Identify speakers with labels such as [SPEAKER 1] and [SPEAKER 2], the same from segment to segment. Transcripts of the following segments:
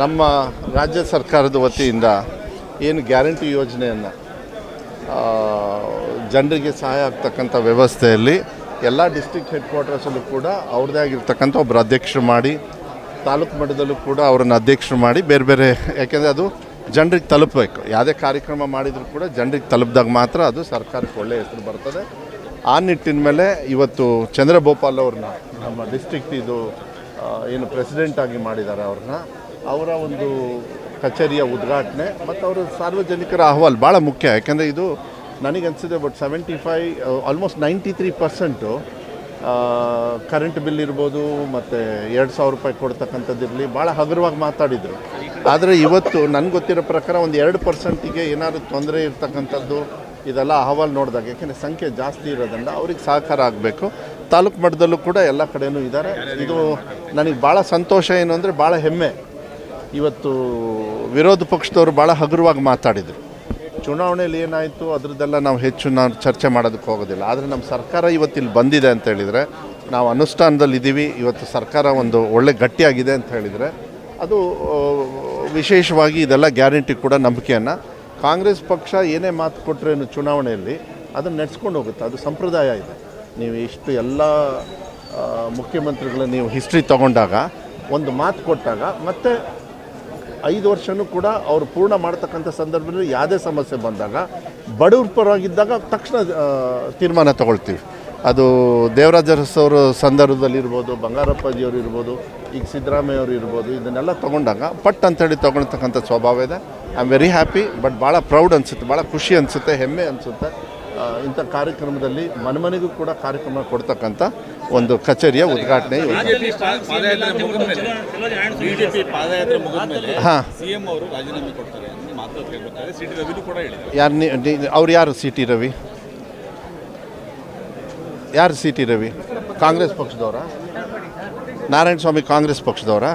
[SPEAKER 1] ನಮ್ಮ ರಾಜ್ಯ ಸರ್ಕಾರದ ವತಿಯಿಂದ ಏನು ಗ್ಯಾರಂಟಿ ಯೋಜನೆಯನ್ನು ಜನರಿಗೆ ಸಹಾಯ ಆಗ್ತಕ್ಕಂಥ ವ್ಯವಸ್ಥೆಯಲ್ಲಿ ಎಲ್ಲ ಡಿಸ್ಟ್ರಿಕ್ಟ್ ಹೆಡ್ ಕ್ವಾರ್ಟರ್ಸಲ್ಲೂ ಕೂಡ ಅವ್ರದ್ದೇ ಆಗಿರ್ತಕ್ಕಂಥ ಒಬ್ಬರು ಅಧ್ಯಕ್ಷರು ಮಾಡಿ, ತಾಲೂಕು ಮಟ್ಟದಲ್ಲೂ ಕೂಡ ಅವರನ್ನು ಅಧ್ಯಕ್ಷರು ಮಾಡಿ ಬೇರೆ ಬೇರೆ, ಯಾಕೆಂದರೆ ಅದು ಜನರಿಗೆ ತಲುಪಬೇಕು. ಯಾವುದೇ ಕಾರ್ಯಕ್ರಮ ಮಾಡಿದರೂ ಕೂಡ ಜನರಿಗೆ ತಲುಪಿದಾಗ ಮಾತ್ರ ಅದು ಸರ್ಕಾರಕ್ಕೆ ಒಳ್ಳೆಯ ಹೆಸರು ಬರ್ತದೆ. ಆ ನಿಟ್ಟಿನ ಮೇಲೆ ಇವತ್ತು ಚಂದ್ರಭೋಪಾಲ್ ಅವ್ರನ್ನ ನಮ್ಮ ಡಿಸ್ಟಿಕ್ ಇದು ಏನು ಪ್ರೆಸಿಡೆಂಟ್ ಆಗಿ ಮಾಡಿದ್ದಾರೆ ಅವ್ರನ್ನ ಅವರ ಒಂದು ಕಚೇರಿಯ ಉದ್ಘಾಟನೆ ಮತ್ತು ಅವರ ಸಾರ್ವಜನಿಕರ ಅಹವಾಲ್ ಭಾಳ ಮುಖ್ಯ. ಯಾಕೆಂದರೆ ಇದು ನನಗೆ ಅನಿಸಿದೆ but seventy five almost ninety three percent current bill ಇರ್ಬೋದು ಮತ್ತು ಎರಡು ಸಾವಿರ ರೂಪಾಯಿ ಕೊಡ್ತಕ್ಕಂಥದ್ದಿರಲಿ ಭಾಳ ಹಗುರವಾಗಿ ಮಾತಾಡಿದರು. ಆದರೆ ಇವತ್ತು ನನಗೆ ಗೊತ್ತಿರೋ ಪ್ರಕಾರ ಒಂದು ಎರಡು ಪರ್ಸೆಂಟಿಗೆ ಏನಾದರೂ ತೊಂದರೆ ಇರ್ತಕ್ಕಂಥದ್ದು, ಇದೆಲ್ಲ ಅಹವಾಲು ನೋಡಿದಾಗ, ಯಾಕೆಂದರೆ ಸಂಖ್ಯೆ ಜಾಸ್ತಿ ಇರೋದ್ರಿಂದ ಅವ್ರಿಗೆ ಸಹಕಾರ ಆಗಬೇಕು. ತಾಲೂಕು ಮಟ್ಟದಲ್ಲೂ ಕೂಡ ಎಲ್ಲ ಕಡೆಯೂ ಇದ್ದಾರೆ. ಇದು ನನಗೆ ಭಾಳ ಸಂತೋಷ ಏನು ಅಂದರೆ ಭಾಳ ಹೆಮ್ಮೆ. ಇವತ್ತು ವಿರೋಧ ಪಕ್ಷದವರು ಭಾಳ ಹಗುರವಾಗಿ ಮಾತಾಡಿದರು. ಚುನಾವಣೆಯಲ್ಲಿ ಏನಾಯಿತು, ಅದರದ್ದೆಲ್ಲ ನಾವು ಹೆಚ್ಚು ನಾನು ಚರ್ಚೆ ಮಾಡೋದಕ್ಕೆ ಹೋಗೋದಿಲ್ಲ. ಆದರೆ ನಮ್ಮ ಸರ್ಕಾರ ಇವತ್ತಿಲ್ಲಿ ಬಂದಿದೆ ಅಂತ ಹೇಳಿದರೆ, ನಾವು ಅನುಷ್ಠಾನದಲ್ಲಿದ್ದೀವಿ ಇವತ್ತು ಸರ್ಕಾರ ಒಂದು ಒಳ್ಳೆ ಗಟ್ಟಿಯಾಗಿದೆ ಅಂತ ಹೇಳಿದರೆ, ಅದು ವಿಶೇಷವಾಗಿ ಇದೆಲ್ಲ ಗ್ಯಾರಂಟಿ ಕೂಡ ನಂಬಿಕೆಯನ್ನು. ಕಾಂಗ್ರೆಸ್ ಪಕ್ಷ ಏನೇ ಮಾತು ಕೊಟ್ಟರೇನು ಚುನಾವಣೆಯಲ್ಲಿ ಅದನ್ನು ನಡೆಸ್ಕೊಂಡು ಹೋಗುತ್ತೆ, ಅದು ಸಂಪ್ರದಾಯ ಇದೆ. ನೀವು ಇಷ್ಟು ಎಲ್ಲ ಮುಖ್ಯಮಂತ್ರಿಗಳ ನೀವು ಹಿಸ್ಟ್ರಿ ತಗೊಂಡಾಗ, ಒಂದು ಮಾತು ಕೊಟ್ಟಾಗ ಮತ್ತೆ ಐದು ವರ್ಷನೂ ಕೂಡ ಅವರು ಪೂರ್ಣ ಮಾಡ್ತಕ್ಕಂಥ ಸಂದರ್ಭದಲ್ಲಿ ಯಾವುದೇ ಸಮಸ್ಯೆ ಬಂದಾಗ ಬಡವ್ರ ಪರವಾಗಿದ್ದಾಗ ತಕ್ಷಣ ತೀರ್ಮಾನ ತಗೊಳ್ತೀವಿ. ಅದು ದೇವರಾಜ ಅವರ ಸಂದರ್ಭದಲ್ಲಿ ಇರ್ಬೋದು ಬಂಗಾರಪ್ಪಾಜಿಯವರು ಇರ್ಬೋದು, ಈಗ ಸಿದ್ದರಾಮಯ್ಯ ಅವರು ಇರ್ಬೋದು, ಇದನ್ನೆಲ್ಲ ತೊಗೊಂಡಾಗ ಪಟ್ ಅಂತೇಳಿ ತೊಗೊಳ್ತಕ್ಕಂಥ ಸ್ವಭಾವ ಇದೆ. I am very happy but ಭಾಳ ಪ್ರೌಡ್ ಅನಿಸುತ್ತೆ, ಭಾಳ ಖುಷಿ ಅನಿಸುತ್ತೆ, ಹೆಮ್ಮೆ ಅನಿಸುತ್ತೆ. ಇಂಥ ಕಾರ್ಯಕ್ರಮದಲ್ಲಿ ಮನಮನೆಗೂ ಕೂಡ ಕಾರ್ಯಕ್ರಮ ಕೊಡ್ತಕ್ಕಂಥ ಒಂದು ಕಚೇರಿಯ ಉದ್ಘಾಟನೆ ಹಾಂ. ಯಾರು ಅವ್ರು ಯಾರು ಸಿ ಟಿ ರವಿ? ಯಾರು ಸಿ ಟಿ ರವಿ? ಕಾಂಗ್ರೆಸ್ ಪಕ್ಷದವರ? ನಾರಾಯಣ ಸ್ವಾಮಿ ಕಾಂಗ್ರೆಸ್ ಪಕ್ಷದವರ?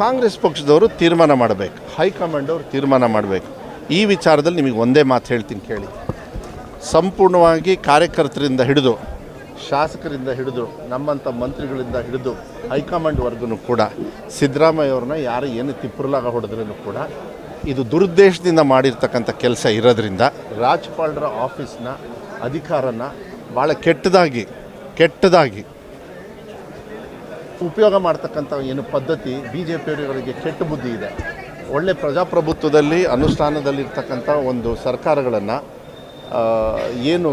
[SPEAKER 1] ಕಾಂಗ್ರೆಸ್ ಪಕ್ಷದವರು ತೀರ್ಮಾನ ಮಾಡಬೇಕು. ಹೈಕಮಾಂಡ್ ಅವರು ತೀರ್ಮಾನ ಮಾಡಬೇಕು. ಈ ವಿಚಾರದಲ್ಲಿ ನಿಮಗೆ ಒಂದೇ ಮಾತು ಹೇಳ್ತೀನಿ ಕೇಳಿ. ಸಂಪೂರ್ಣವಾಗಿ ಕಾರ್ಯಕರ್ತರಿಂದ ಹಿಡಿದು ಶಾಸಕರಿಂದ ಹಿಡಿದು ನಮ್ಮಂಥ ಮಂತ್ರಿಗಳಿಂದ ಹಿಡಿದು ಹೈಕಮಾಂಡ್ವರೆಗೂ ಕೂಡ ಸಿದ್ದರಾಮಯ್ಯ ಅವ್ರನ್ನ ಯಾರು ಏನು ತಿಪ್ಪುರ್ಲಾಗ ಹೊಡೆದ್ರೂ ಕೂಡ ಇದು ದುರುದ್ದೇಶದಿಂದ ಮಾಡಿರ್ತಕ್ಕಂಥ ಕೆಲಸ ಇರೋದ್ರಿಂದ ರಾಜ್ಯಪಾಲರ ಆಫೀಸ್ನ ಅಧಿಕಾರನ ಭಾಳ ಕೆಟ್ಟದಾಗಿ ಕೆಟ್ಟದಾಗಿ ಉಪಯೋಗ ಮಾಡ್ತಕ್ಕಂಥ ಏನು ಪದ್ಧತಿ ಬಿ ಜೆ ಪಿಯವರಿಗೆ ಕೆಟ್ಟ ಬುದ್ಧಿ ಇದೆ. ಒಳ್ಳೆ ಪ್ರಜಾಪ್ರಭುತ್ವದಲ್ಲಿ ಅನುಷ್ಠಾನದಲ್ಲಿರ್ತಕ್ಕಂಥ ಒಂದು ಸರ್ಕಾರಗಳನ್ನು ಏನು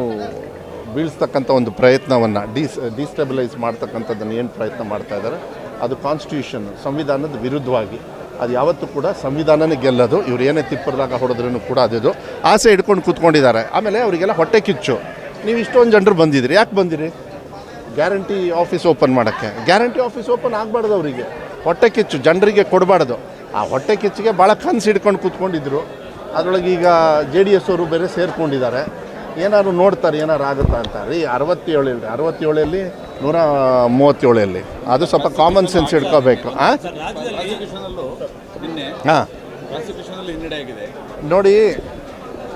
[SPEAKER 1] ಬೀಳಿಸ್ತಕ್ಕಂಥ ಒಂದು ಪ್ರಯತ್ನವನ್ನು ಡಿಸ್ ಡಿಸ್ಟೆಬಿಲೈಸ್ ಮಾಡ್ತಕ್ಕಂಥದ್ದನ್ನು ಏನು ಪ್ರಯತ್ನ ಮಾಡ್ತಾ ಇದ್ದಾರೆ, ಅದು ಕಾನ್ಸ್ಟಿಟ್ಯೂಷನ್ ಸಂವಿಧಾನದ ವಿರುದ್ಧವಾಗಿ. ಅದು ಯಾವತ್ತೂ ಕೂಡ ಸಂವಿಧಾನನೇ ಗೆಲ್ಲೋದು, ಇವ್ರು ಏನೇ ತಿಪ್ಪರದಾಗ ಹೊಡೆದ್ರೂ ಕೂಡ ಅದಿದು. ಆಸೆ ಹಿಡ್ಕೊಂಡು ಕೂತ್ಕೊಂಡಿದ್ದಾರೆ. ಆಮೇಲೆ ಅವರಿಗೆಲ್ಲ ಹೊಟ್ಟೆ ಕಿಚ್ಚು. ನೀವು ಇಷ್ಟೊಂದು ಜನರು ಬಂದಿದ್ದೀರಿ ಯಾಕೆ ಬಂದಿರಿ? ಗ್ಯಾರಂಟಿ ಆಫೀಸ್ ಓಪನ್ ಮಾಡೋಕ್ಕೆ. ಗ್ಯಾರಂಟಿ ಆಫೀಸ್ ಓಪನ್ ಆಗಬಾರ್ದು ಅವರಿಗೆ. ಹೊಟ್ಟೆ ಕಿಚ್ಚು, ಜನರಿಗೆ ಕೊಡಬಾರ್ದು. ಆ ಹೊಟ್ಟೆ ಕಿಚ್ಚಿಗೆ ಭಾಳ ಕನಸು ಹಿಡ್ಕೊಂಡು ಕೂತ್ಕೊಂಡಿದ್ರು. ಅದರೊಳಗೆ ಈಗ ಜೆ ಡಿ ಎಸ್ ಅವರು ಬೇರೆ ಸೇರ್ಕೊಂಡಿದ್ದಾರೆ. ಏನಾದ್ರು ನೋಡ್ತಾರೆ ಏನಾರು ಆಗುತ್ತಾ ಅಂತ ರೀ ಅರವತ್ತೇಳು ಇಲ್ರಿ ಅರವತ್ತೇಳಲ್ಲಿ ನೂರ ಮೂವತ್ತೇಳಲ್ಲಿ. ಅದು ಸ್ವಲ್ಪ ಕಾಮನ್ ಸೆನ್ಸ್ ಇಟ್ಕೋಬೇಕು ಹಾಂ. ನೋಡಿ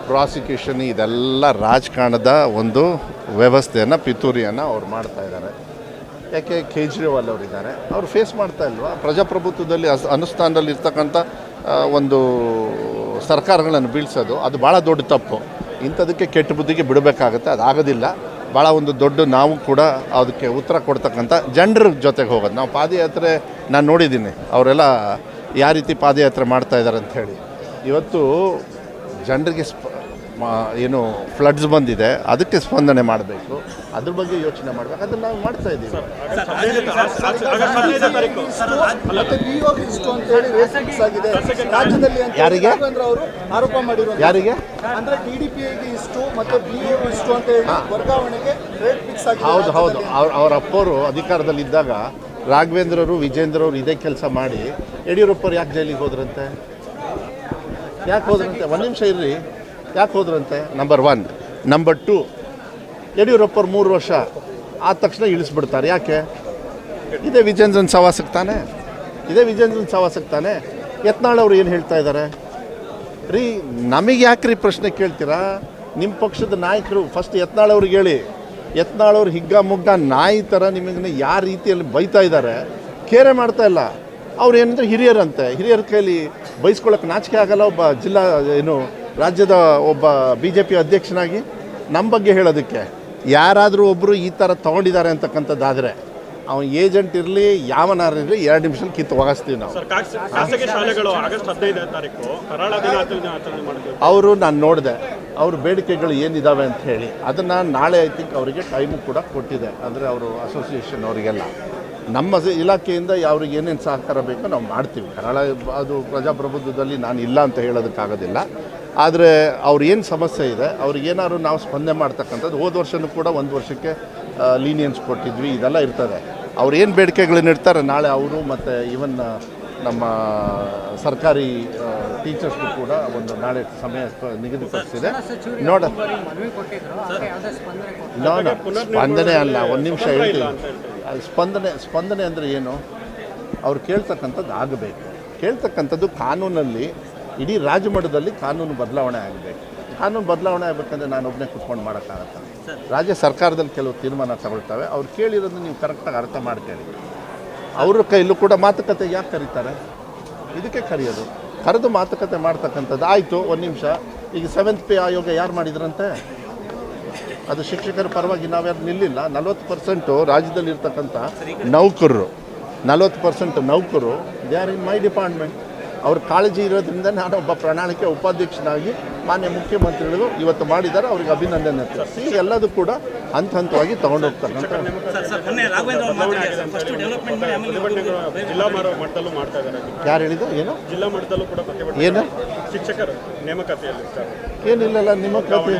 [SPEAKER 1] ಪ್ರಾಸಿಕ್ಯೂಷನ್ ಇದೆಲ್ಲ ರಾಜಕಾರಣದ ಒಂದು ವ್ಯವಸ್ಥೆಯನ್ನು ಪಿತೂರಿಯನ್ನು ಅವ್ರು ಮಾಡ್ತಾ ಇದ್ದಾರೆ. ಯಾಕೆ ಕೇಜ್ರಿವಾಲ್ ಅವರು ಇದ್ದಾರೆ. ಅವ್ರು ಫೇಸ್ ಮಾಡ್ತಾ ಇಲ್ವಾ? ಪ್ರಜಾಪ್ರಭುತ್ವದಲ್ಲಿ ಅಸ್ ಅನುಷ್ಠಾನದಲ್ಲಿ ಇರ್ತಕ್ಕಂಥ ಒಂದು ಸರ್ಕಾರಗಳನ್ನು ಬೀಳ್ಸೋದು ಅದು ಭಾಳ ದೊಡ್ಡ ತಪ್ಪು. ಇಂಥದಕ್ಕೆ ಕೆಟ್ಟ ಬುದ್ಧಿಗೆ ಬಿಡಬೇಕಾಗತ್ತೆ, ಅದಾಗೋದಿಲ್ಲ. ಭಾಳ ಒಂದು ದೊಡ್ಡ ನಾವು ಕೂಡ ಅದಕ್ಕೆ ಉತ್ತರ ಕೊಡ್ತಕ್ಕಂಥ ಜನರ ಜೊತೆಗೆ ಹೋಗೋದು. ನಾವು ಪಾದಯಾತ್ರೆ ನಾನು ನೋಡಿದ್ದೀನಿ. ಅವರೆಲ್ಲ ಯಾವ ರೀತಿ ಪಾದಯಾತ್ರೆ ಮಾಡ್ತಾ ಇದ್ದಾರೆ ಅಂತ ಹೇಳಿ. ಇವತ್ತು ಜನರಿಗೆ ಸ್ಪ ಏನು ಫ್ಲಡ್ಸ್ ಬಂದಿದೆ ಅದಕ್ಕೆ ಸ್ಪಂದನೆ ಮಾಡಬೇಕು. ಅದ್ರ ಬಗ್ಗೆ ಯೋಚನೆ ಮಾಡಬೇಕು. ಅದನ್ನ ನಾವು ಮಾಡ್ತಾ ಇದ್ದೀವಿ. ಯಾರಿಗೆ?
[SPEAKER 2] ಅವರು ಆರೋಪ ಮಾಡಿರೋ
[SPEAKER 1] ಯಾರಿಗೆ?
[SPEAKER 2] ಅಂದ್ರೆ ಟಿಡಿಪಿಗೆ ಇಷ್ಟು ಮತ್ತೆ ಬಿಒ ಇಷ್ಟು ಅಂತ ಹೇಳಿ ವರ್ಗಾವಣೆಗೆ ರೇಟ್ ಫಿಕ್ಸ್ ಆಗಿದೆ
[SPEAKER 1] ಹೌದು ಹೌದು. ಅವ್ರ ಅವ್ರ ಅಪ್ಪವರು ಅಧಿಕಾರದಲ್ಲಿದ್ದಾಗ ರಾಘವೇಂದ್ರರು ವಿಜೇಂದ್ರವರು ಇದೇ ಕೆಲಸ ಮಾಡಿ ಯಡಿಯೂರಪ್ಪರು ಯಾಕೆ ಜೈಲಿಗೆ ಹೋದ್ರಂತೆ? ಯಾಕೆ ಹೋದ್ರಂತೆ? ಒಂದು ನಿಮಿಷ ಇರ್ರಿ. ಯಾಕೆ ಹೋದ್ರಂತೆ? ನಂಬರ್ ಒನ್ ನಂಬರ್ ಟು ಯಡಿಯೂರಪ್ಪರು ಮೂರು ವರ್ಷ ಆದ ತಕ್ಷಣ ಇಳಿಸ್ಬಿಡ್ತಾರೆ. ಯಾಕೆ? ಇದೇ ವಿಜೇಂದ್ರನ್ ಸವಾಸಕ್ಕೆ ತಾನೆ? ಇದೇ ವಿಜೇಂದ್ರನ್ ಸವಾಸಕ್ಕೆ ತಾನೆ? ಯತ್ನಾಳ್ ಅವರು ಏನು ಹೇಳ್ತಾ ಇದ್ದಾರೆ ರೀ, ನಮಗೆ ಯಾಕೆ ರೀ ಪ್ರಶ್ನೆ ಕೇಳ್ತೀರಾ? ನಿಮ್ಮ ಪಕ್ಷದ ನಾಯಕರು ಫಸ್ಟ್ ಯತ್ನಾಳ್ ಅವ್ರಿಗೆ ಹೇಳಿ. ಯತ್ನಾಳ್ ಅವ್ರು ಹಿಗ್ಗ ಮುಗ್ಗ ನಾಯಿ ಥರ ನಿಮಗೆ ಯಾವ ರೀತಿಯಲ್ಲಿ ಬೈತಾ ಇದ್ದಾರೆ ಕೇರೆ ಮಾಡ್ತಾ ಇಲ್ಲ. ಅವ್ರು ಏನಂದ್ರೆ ಹಿರಿಯರಂತೆ. ಹಿರಿಯರ ಕೈಲಿ ಬೈಸ್ಕೊಳ್ಳೋಕೆ ನಾಚಿಕೆ ಆಗಲ್ಲ. ಒಬ್ಬ ಜಿಲ್ಲಾ, ಏನು ರಾಜ್ಯದ ಒಬ್ಬ ಬಿ ಜೆ ಪಿ ಅಧ್ಯಕ್ಷನಾಗಿ ನಮ್ಮ ಬಗ್ಗೆ ಹೇಳೋದಕ್ಕೆ ಯಾರಾದರೂ ಒಬ್ಬರು ಈ ಥರ ತೊಗೊಂಡಿದ್ದಾರೆ ಅಂತಕ್ಕಂಥದ್ದಾದರೆ ಅವನ ಏಜೆಂಟ್ ಇರಲಿ ಯಾವನಾರು ಇರಲಿ ಎರಡು ನಿಮಿಷ ಕಿತ್ತು ಒಗಸ್ತೀವಿ ನಾವು. ಅವರು ನಾನು ನೋಡಿದೆ ಅವ್ರ ಬೇಡಿಕೆಗಳು ಏನಿದ್ದಾವೆ ಅಂತ ಹೇಳಿ. ಅದನ್ನು ನಾಳೆ ಐ ತಿಂಕ್ ಅವರಿಗೆ ಟೈಮು ಕೂಡ ಕೊಟ್ಟಿದೆ. ಅಂದರೆ ಅವರು ಅಸೋಸಿಯೇಷನ್ ಅವರಿಗೆಲ್ಲ. ನಮ್ಮ ಇಲಾಖೆಯಿಂದ ಅವ್ರಿಗೆ ಏನೇನು ಸಹಕಾರ ಬೇಕೋ ನಾವು ಮಾಡ್ತೀವಿ. ಕರಾಳ ಅದು ಪ್ರಜಾಪ್ರಭುತ್ವದಲ್ಲಿ ನಾನು ಇಲ್ಲ ಅಂತ ಹೇಳೋದಕ್ಕಾಗೋದಿಲ್ಲ. ಆದರೆ ಅವ್ರೇನು ಏನು ಸಮಸ್ಯೆ ಇದೆ ಅವ್ರಿಗೆ ಏನಾದ್ರು ನಾವು ಸ್ಪಂದನೆ ಮಾಡ್ತಕ್ಕಂಥದ್ದು ಹೋದ ವರ್ಷನೂ ಕೂಡ ಒಂದು ವರ್ಷಕ್ಕೆ ಲೀನಿಯನ್ಸ್ ಕೊಟ್ಟಿದ್ವಿ ಇದೆಲ್ಲ ಇರ್ತದೆ. ಅವ್ರು ಏನು ಬೇಡಿಕೆಗಳನ್ನ ಇಡ್ತಾರೆ ನಾಳೆ ಅವರು ಮತ್ತು ಈವನ್ ನಮ್ಮ ಸರ್ಕಾರಿ ಟೀಚರ್ಸ್ಗೂ ಕೂಡ ಒಂದು ನಾಳೆ ಸಮಯ ನಿಗದಿಪಡಿಸಿದೆ. ನೋಡ. ನೋಡ ಸ್ಪಂದನೆ ಅಲ್ಲ ಒಂದು ನಿಮಿಷ ಹೇಳ್ತೀನಿ. ಅದು ಸ್ಪಂದನೆ ಸ್ಪಂದನೆ ಅಂದರೆ ಏನು? ಅವ್ರು ಕೇಳ್ತಕ್ಕಂಥದ್ದು ಆಗಬೇಕು. ಕೇಳ್ತಕ್ಕಂಥದ್ದು ಕಾನೂನಲ್ಲಿ ಇಡೀ ರಾಜ್ಯಮಟ್ಟದಲ್ಲಿ ಕಾನೂನು ಬದಲಾವಣೆ ಆಗಬೇಕು ಕಾನೂನು ಬದಲಾವಣೆ ಆಗಬೇಕಂದ್ರೆ ನಾನು ಒಬ್ಬನೇ ಕುತ್ಕೊಂಡು ಮಾಡೋಕ್ಕಾಗತ್ತೆ? ರಾಜ್ಯ ಸರ್ಕಾರದಲ್ಲಿ ಕೆಲವು ತೀರ್ಮಾನ ತಗೊಳ್ತವೆ. ಅವ್ರು ಕೇಳಿರೋದನ್ನು ನೀವು ಕರೆಕ್ಟಾಗಿ ಅರ್ಥ ಮಾಡ್ಕೊಳ್ಳಿ. ಅವ್ರ ಕೈಲೂ ಕೂಡ ಮಾತುಕತೆ ಯಾಕೆ ಕರೀತಾರೆ? ಇದಕ್ಕೆ ಕರೆಯೋದು. ಕರೆದು ಮಾತುಕತೆ ಮಾಡ್ತಕ್ಕಂಥದ್ದು. ಆಯಿತು ಒಂದು ನಿಮಿಷ. ಈಗ ಸೆವೆಂತ್ ಪೇ ಆಯೋಗ ಯಾರು ಮಾಡಿದ್ರಂತೆ? ಅದು ಶಿಕ್ಷಕರ ಪರವಾಗಿ ನಾವ್ಯಾರು ನಿಲ್ಲಿಲ್ಲ. ನಲ್ವತ್ತು ಪರ್ಸೆಂಟು ರಾಜ್ಯದಲ್ಲಿರ್ತಕ್ಕಂಥ ನೌಕರರು. ನಲ್ವತ್ತು percent ನೌಕರು they are in my department ಅವ್ರ ಕಾಳಜಿ ಇರೋದ್ರಿಂದ ನಾನು ಒಬ್ಬ ಪ್ರಣಾಳಿಕೆ ಉಪಾಧ್ಯಕ್ಷನಾಗಿ ಮಾನ್ಯ ಮುಖ್ಯಮಂತ್ರಿಗಳು ಇವತ್ತು ಮಾಡಿದ್ದಾರೆ ಅವ್ರಿಗೆ ಅಭಿನಂದನೆ ಈ ಎಲ್ಲದೂ ಕೂಡ ಹಂತ ಹಂತವಾಗಿ ತಗೊಂಡೋಗ್ತಾರೆ
[SPEAKER 3] ಸರ್ ಸರ್ ಮೊನ್ನೆ ರಾಘವೇಂದ್ರ ಮಾತಾಡಿದ್ದಾರೆ. ಫಸ್ಟ್ ಡೆವಲಪ್ಮೆಂಟ್ ಮಾಡಿ ಆಮೇಲೆ
[SPEAKER 4] ಜಿಲ್ಲಾ ಮಟ್ಟದಲ್ಲೂ ಮಾಡ್ತಾ ಇದ್ದಾರೆ.
[SPEAKER 1] ಯಾರು ಹೇಳಿದ್ದು? ಏನು?
[SPEAKER 4] ಜಿಲ್ಲಾ ಮಟ್ಟದಲ್ಲೂ ಕೂಡ
[SPEAKER 1] ಏನು?
[SPEAKER 4] ಶಿಕ್ಷಕರು ನೇಮಕಾತಿಯಲ್ಲಿ ಏನಿಲ್ಲ
[SPEAKER 1] ಏನಿಲ್ಲಲ್ಲ ನಿಮ್ಮ ಖಾತೆ